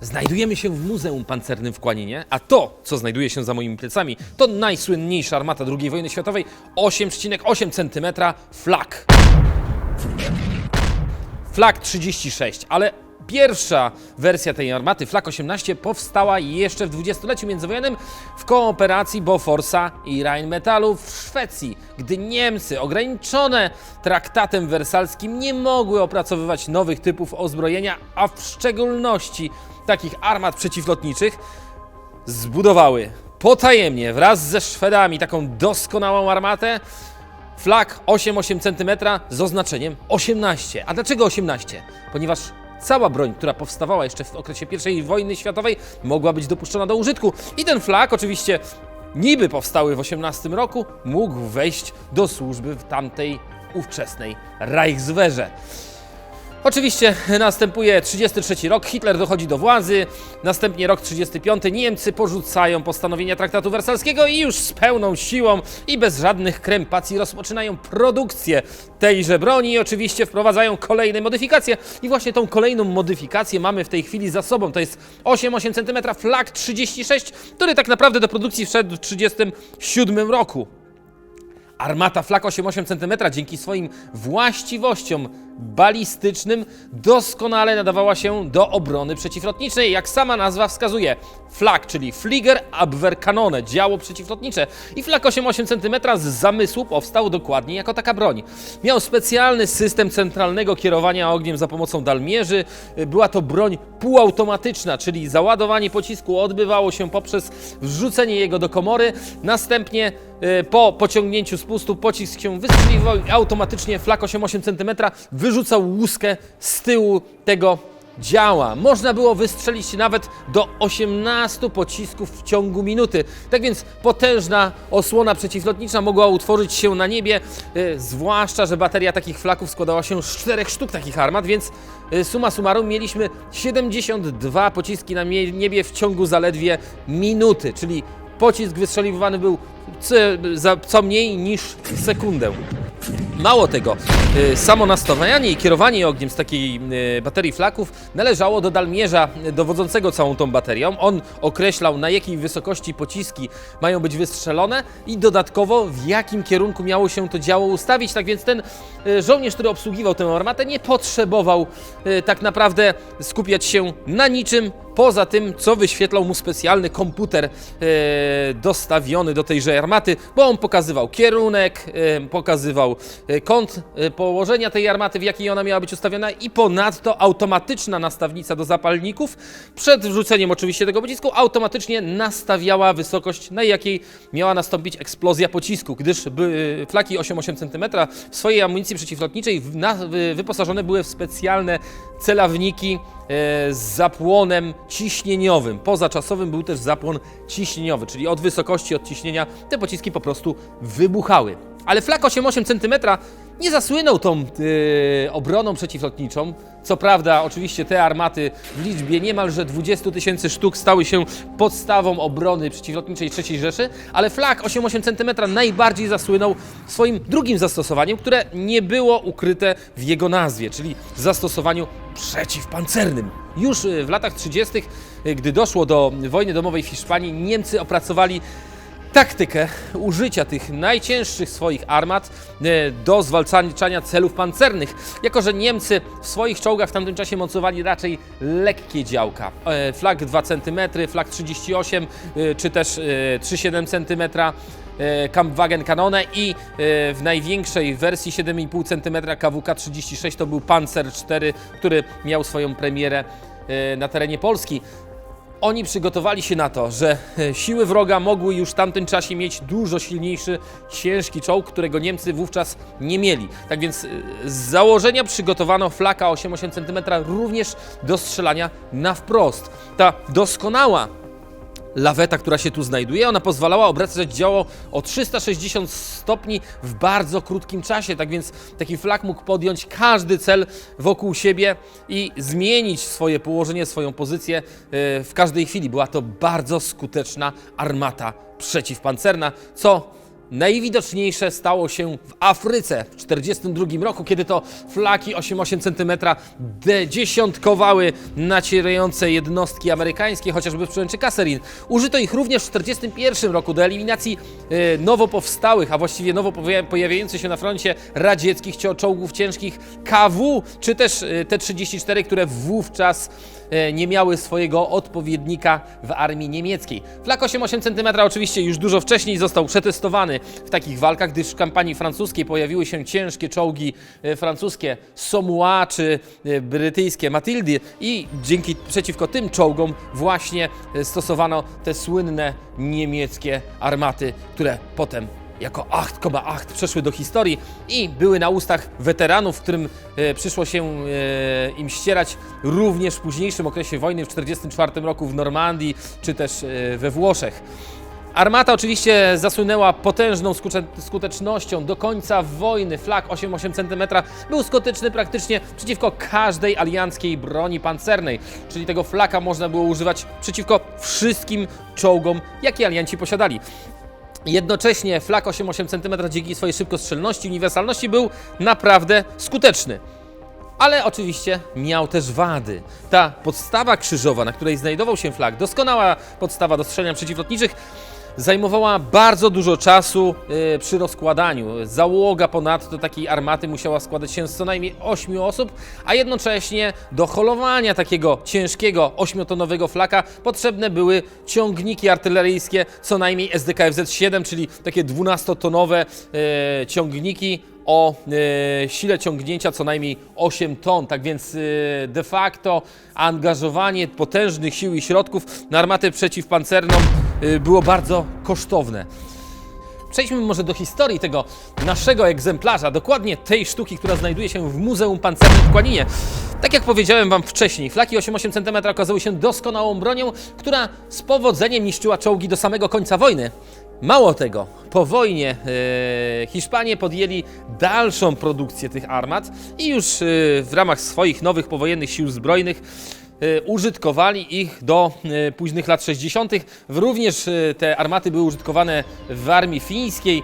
Znajdujemy się w Muzeum Pancernym w Kłaninie, a to, co znajduje się za moimi plecami, to najsłynniejsza armata II wojny światowej 8,8 cm flak. Flak 36, ale pierwsza wersja tej armaty, Flak 18, powstała jeszcze w dwudziestoleciu międzywojennym w kooperacji Boforsa i Rheinmetallu w Szwecji, gdy Niemcy, ograniczone traktatem wersalskim, nie mogły opracowywać nowych typów ozbrojenia, a w szczególności takich armat przeciwlotniczych, zbudowały potajemnie wraz ze Szwedami taką doskonałą armatę, Flak 8,8 cm z oznaczeniem 18. A dlaczego 18? Ponieważ cała broń, która powstawała jeszcze w okresie I wojny światowej, mogła być dopuszczona do użytku. I ten flak, oczywiście niby powstały w 18 roku, mógł wejść do służby w tamtej ówczesnej Reichswehrze. Oczywiście następuje 33 rok, Hitler dochodzi do władzy, następnie rok 35, Niemcy porzucają postanowienia traktatu wersalskiego i już z pełną siłą i bez żadnych krępacji rozpoczynają produkcję tejże broni i oczywiście wprowadzają kolejne modyfikacje. I właśnie tą kolejną modyfikację mamy w tej chwili za sobą. To jest 8,8 cm Flak 36, który tak naprawdę do produkcji wszedł w 37 roku. Armata Flak 8,8 cm dzięki swoim właściwościom balistycznym doskonale nadawała się do obrony przeciwlotniczej. Jak sama nazwa wskazuje, Flak, czyli Flieger Abwehrkanone, działo przeciwlotnicze. I Flak 8,8 cm z zamysłu powstał dokładnie jako taka broń. Miał specjalny system centralnego kierowania ogniem za pomocą dalmierzy. Była to broń półautomatyczna, czyli załadowanie pocisku odbywało się poprzez wrzucenie jego do komory. Następnie e, po pociągnięciu spustu pocisk się wystrzeliwał i automatycznie flak 8,8 cm wyrzucał łuskę z tyłu tego działa. Można było wystrzelić nawet do 18 pocisków w ciągu minuty. Tak więc potężna osłona przeciwlotnicza mogła utworzyć się na niebie, e, zwłaszcza, że bateria takich flaków składała się z czterech sztuk takich armat, więc e, summa summarum mieliśmy 72 pociski na niebie w ciągu zaledwie minuty, czyli pocisk wystrzeliwany był co mniej niż sekundę. Mało tego, y, samo nastawianie i kierowanie ogniem z takiej y, baterii flaków należało do dalmierza y, dowodzącego całą tą baterią. On określał na jakiej wysokości pociski mają być wystrzelone i dodatkowo w jakim kierunku miało się to działo ustawić. Tak więc ten żołnierz, który obsługiwał tę armatę nie potrzebował tak naprawdę skupiać się na niczym poza tym, co wyświetlał mu specjalny komputer e, dostawiony do tejże armaty, bo on pokazywał kierunek, e, pokazywał e, kąt e, położenia tej armaty, w jakiej ona miała być ustawiona i ponadto automatyczna nastawnica do zapalników. Przed wrzuceniem oczywiście tego pocisku automatycznie nastawiała wysokość, na jakiej miała nastąpić eksplozja pocisku, gdyż by, e, flaki 8,8 cm w swojej amunicji przeciwlotniczej w- na, wy- wyposażone były w specjalne celawniki e, z zapłonem ciśnieniowym. Pozaczasowym był też zapłon ciśnieniowy, czyli od wysokości odciśnienia te pociski po prostu wybuchały. Ale flak 8,8 cm nie zasłynął tą e, obroną przeciwlotniczą. Co prawda, oczywiście te armaty w liczbie niemalże 20 tysięcy sztuk stały się podstawą obrony przeciwlotniczej III Rzeszy, ale flak 8,8 cm najbardziej zasłynął swoim drugim zastosowaniem, które nie było ukryte w jego nazwie, czyli zastosowaniu przeciwpancernym. Już y, w latach 30., y, gdy doszło do wojny domowej w Hiszpanii, Niemcy opracowali taktykę użycia tych najcięższych swoich armat e, do zwalczania celów pancernych, jako że Niemcy w swoich czołgach w tamtym czasie mocowali raczej lekkie działka. E, Flag 2 cm, flag 38 e, czy też e, 3,7 cm. e, Kampfwagen Kanone i e, w największej wersji 7,5 cm KWK 36 to był Panzer 4, który miał swoją premierę e, na terenie Polski. Oni przygotowali się na to, że e, siły wroga mogły już w tamtym czasie mieć dużo silniejszy, ciężki czołg, którego Niemcy wówczas nie mieli. Tak więc e, z założenia przygotowano flaka 8,8 cm również do strzelania na wprost. Ta doskonała laweta, która się tu znajduje, ona pozwalała obracać działo o 360 stopni w bardzo krótkim czasie, tak więc taki flak mógł podjąć każdy cel wokół siebie i zmienić swoje położenie, swoją pozycję e, w każdej chwili. Była to bardzo skuteczna armata przeciwpancerna, co Najwidoczniejsze stało się w Afryce w 1942 roku, kiedy to flaki 8,8 cm dziesiątkowały nacierające jednostki amerykańskie, chociażby w przełęczy Kasserin. Użyto ich również w 1941 roku do eliminacji e, nowo powstałych, a właściwie nowo poja- pojawiających się na froncie radzieckich czołgów ciężkich KW, czy też e, T-34, które wówczas nie miały swojego odpowiednika w armii niemieckiej. Flak 8,8 cm oczywiście już dużo wcześniej został przetestowany w takich walkach, gdyż w kampanii francuskiej pojawiły się ciężkie czołgi e, francuskie Somua czy e, brytyjskie Matildy i dzięki przeciwko tym czołgom właśnie e, stosowano te słynne niemieckie armaty, które potem jako 8,8 przeszły do historii i były na ustach weteranów, którym e, przyszło się e, im ścierać również w późniejszym okresie wojny w 1944 roku w Normandii czy też e, we Włoszech. Armata oczywiście zasłynęła potężną skutecznością do końca wojny. Flak 8,8 cm był skuteczny praktycznie przeciwko każdej alianckiej broni pancernej, czyli tego flaka można było używać przeciwko wszystkim czołgom, jakie alianci posiadali. Jednocześnie flak 8,8 cm dzięki swojej szybkostrzelności i uniwersalności był naprawdę skuteczny. Ale oczywiście miał też wady. Ta podstawa krzyżowa, na której znajdował się flag, doskonała podstawa do strzelania przeciwlotniczych, zajmowała bardzo dużo czasu e, przy rozkładaniu. Załoga ponadto takiej armaty musiała składać się z co najmniej 8 osób, a jednocześnie do holowania takiego ciężkiego 8-tonowego flaka potrzebne były ciągniki artyleryjskie, co najmniej SDKFZ-7, czyli takie 12-tonowe e, ciągniki o e, sile ciągnięcia co najmniej 8 ton. Tak więc e, de facto angażowanie potężnych sił i środków na armatę przeciwpancerną było bardzo kosztowne. Przejdźmy może do historii tego naszego egzemplarza, dokładnie tej sztuki, która znajduje się w Muzeum Pancernym w Kłaninie. Tak jak powiedziałem Wam wcześniej, flaki 8,8 cm okazały się doskonałą bronią, która z powodzeniem niszczyła czołgi do samego końca wojny. Mało tego, po wojnie e, Hiszpanie podjęli dalszą produkcję tych armat i już e, w ramach swoich nowych powojennych sił zbrojnych użytkowali ich do e, późnych lat 60. Również e, te armaty były użytkowane w armii fińskiej.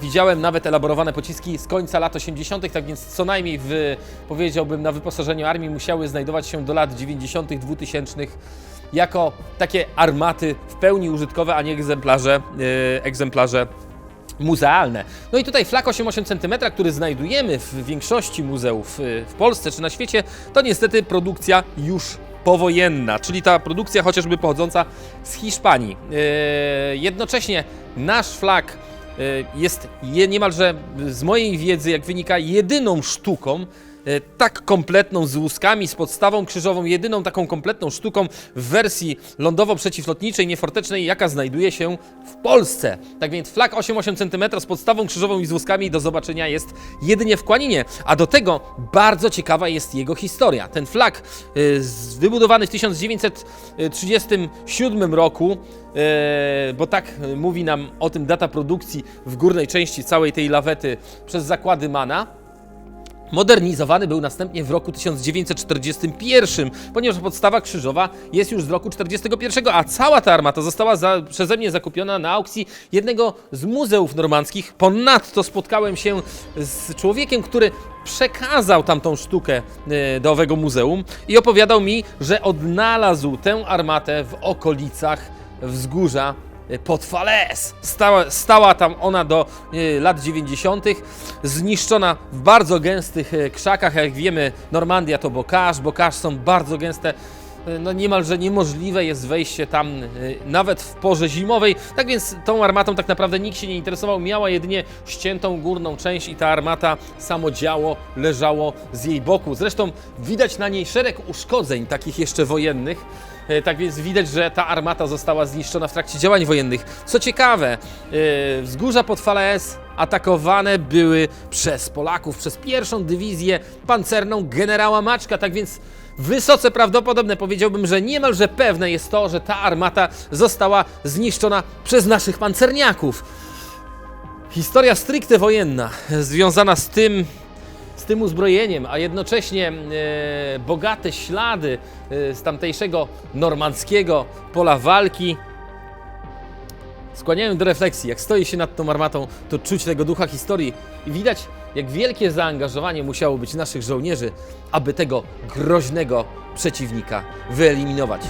Widziałem nawet elaborowane pociski z końca lat 80., tak więc co najmniej w, powiedziałbym na wyposażeniu armii musiały znajdować się do lat 90., 2000 jako takie armaty w pełni użytkowe, a nie egzemplarze, egzemplarze muzealne. No i tutaj flak 8,8 cm, który znajdujemy w większości muzeów y, w Polsce czy na świecie, to niestety produkcja już powojenna, czyli ta produkcja chociażby pochodząca z Hiszpanii. Yy, Jednocześnie nasz flak y, jest je- niemalże z mojej wiedzy, jak wynika, jedyną sztuką, tak kompletną z łuskami, z podstawą krzyżową, jedyną taką kompletną sztuką w wersji lądowo-przeciwlotniczej, niefortecznej, jaka znajduje się w Polsce. Tak więc flag 8,8 cm z podstawą krzyżową i z łuskami do zobaczenia jest jedynie w Kłaninie, a do tego bardzo ciekawa jest jego historia. Ten flag y, z- wybudowany w 1937 roku, e, bo tak e, mówi nam o tym data produkcji w górnej części całej tej lawety przez zakłady Mana, Modernizowany był następnie w roku 1941, ponieważ podstawa krzyżowa jest już z roku 1941, a cała ta armata została za, przeze mnie zakupiona na aukcji jednego z muzeów normandzkich. Ponadto spotkałem się z człowiekiem, który przekazał tamtą sztukę e, do owego muzeum i opowiadał mi, że odnalazł tę armatę w okolicach wzgórza pod Fales. Stała, stała tam ona do e, lat 90., zniszczona w bardzo gęstych e, krzakach. Jak wiemy, Normandia to bokaż, bokaż są bardzo gęste. E, No niemalże niemożliwe jest wejście tam e, nawet w porze zimowej. Tak więc tą armatą tak naprawdę nikt się nie interesował. Miała jedynie ściętą górną część i ta armata samo działo leżało z jej boku. Zresztą widać na niej szereg uszkodzeń, takich jeszcze wojennych. E, Tak więc widać, że ta armata została zniszczona w trakcie działań wojennych. Co ciekawe, wzgórza pod Falaes atakowane były przez Polaków, przez pierwszą dywizję pancerną generała Maczka, tak więc wysoce prawdopodobne, powiedziałbym, że niemalże pewne jest to, że ta armata została zniszczona przez naszych pancerniaków. Historia stricte wojenna, związana z tym, z tym uzbrojeniem, a jednocześnie e, bogate ślady e, z tamtejszego normandzkiego pola walki skłaniają do refleksji. Jak stoi się nad tą armatą, to czuć tego ducha historii i widać, jak wielkie zaangażowanie musiało być naszych żołnierzy, aby tego groźnego przeciwnika wyeliminować.